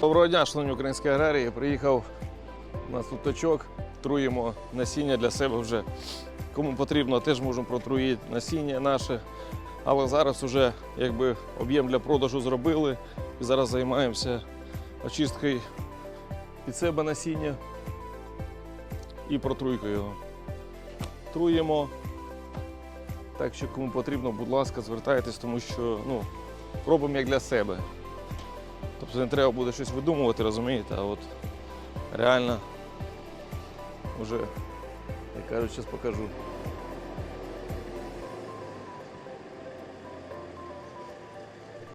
Доброго дня, шановні українські аграрії. Приїхав у нас тут точок, труємо насіння для себе вже. Кому потрібно, теж можемо протруїти насіння наше. Але зараз вже якби об'єм для продажу зробили. І зараз займаємося очисткою під себе насіння і протруйкою його. Труємо. Так що кому потрібно, будь ласка, звертайтесь, тому що ну, робимо як для себе. Тобто не треба буде щось видумувати, розумієте, а от реально вже, як кажуть, зараз покажу.